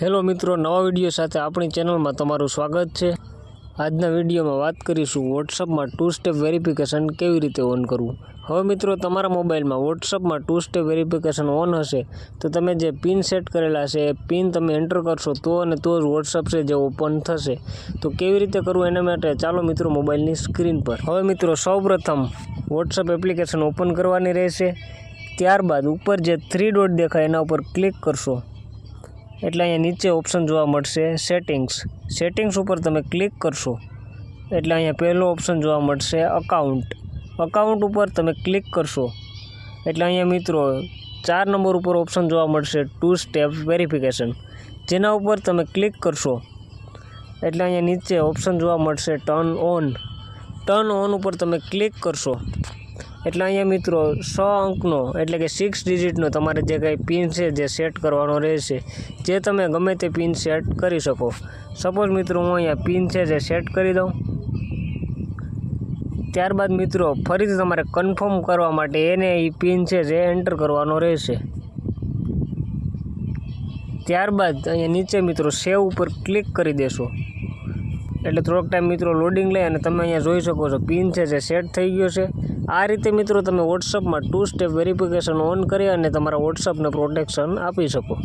Hello મિત્રો, નવા video સાથે આપણી ચેનલમાં તમારું સ્વાગત છે. આજના વિડીયોમાં વાત કરીશું વોટ્સઅપમાં ટુ સ્ટેપ વેરિફિકેશન કેવી રીતે ઓન કરવું. હવે મિત્રો, તમારા મોબાઈલમાં વોટ્સઅપમાં ટુ સ્ટેપ વેરિફિકેશન ઓન હશે, તો તમે જે પિન સેટ કરેલા છે, એ પિન તમે એન્ટર કરશો તો અને તો જ વોટ્સઅપ છે જે ઓપન થશે. તો કેવી રીતે કરવું એના માટે ચાલો મિત્રો મોબાઈલની સ્ક્રીન પર. હવે મિત્રો, સૌપ્રથમ વોટ્સઅપ એપ્લિકેશન ઓપન કરવાની રહેશે. ત્યારબાદ ઉપર જે થ્રી ડોટ દેખાય એના ઉપર ક્લિક કરશો. એટલે અહીંયા નીચે ઓપ્શન જોવા મળશે સેટિંગ્સ સેટિંગ્સ ઉપર તમે ક્લિક કરશો, એટલે અહીંયા પહેલો ઓપ્શન જોવા મળશે અકાઉન્ટ અકાઉન્ટ ઉપર તમે ક્લિક કરશો, એટલે અહીંયા મિત્રો ચાર નંબર ઉપર ઓપ્શન જોવા મળશે ટુ સ્ટેપ વેરિફિકેશન જેના ઉપર તમે ક્લિક કરશો, એટલે અહીંયા નીચે ઓપ્શન જોવા મળશે ટર્ન ઓન ટર્ન ઓન ઉપર તમે ક્લિક કરશો એટલે અહીંયા મિત્રો, સો અંકનો, એટલે કે સિક્સ ડિજિટનો તમારે જે કાંઈ પિન છે જે સેટ કરવાનો રહેશે, જે તમે ગમે તે પિન સેટ કરી શકો. સપોઝ મિત્રો, હું અહીંયા પિન છે જે સેટ કરી દઉં. ત્યારબાદ મિત્રો, ફરીથી તમારે કન્ફર્મ કરવા માટે એને એ પિન છે જે એન્ટર કરવાનો રહેશે. ત્યારબાદ અહીંયા નીચે મિત્રો સેવ ઉપર ક્લિક કરી દેશો. એટલે થોડોક ટાઈમ મિત્રો લોડિંગ લે અને તમે અહીંયા જોઈ શકો છો, પિન છે જે સેટ થઈ ગયો છે. આ રીતે મિત્રો તમે વોટ્સઅપમાં ટુ સ્ટેપ વેરિફિકેશન ઓન કરી અને તમારા વોટ્સઅપને પ્રોટેક્શન આપી શકો.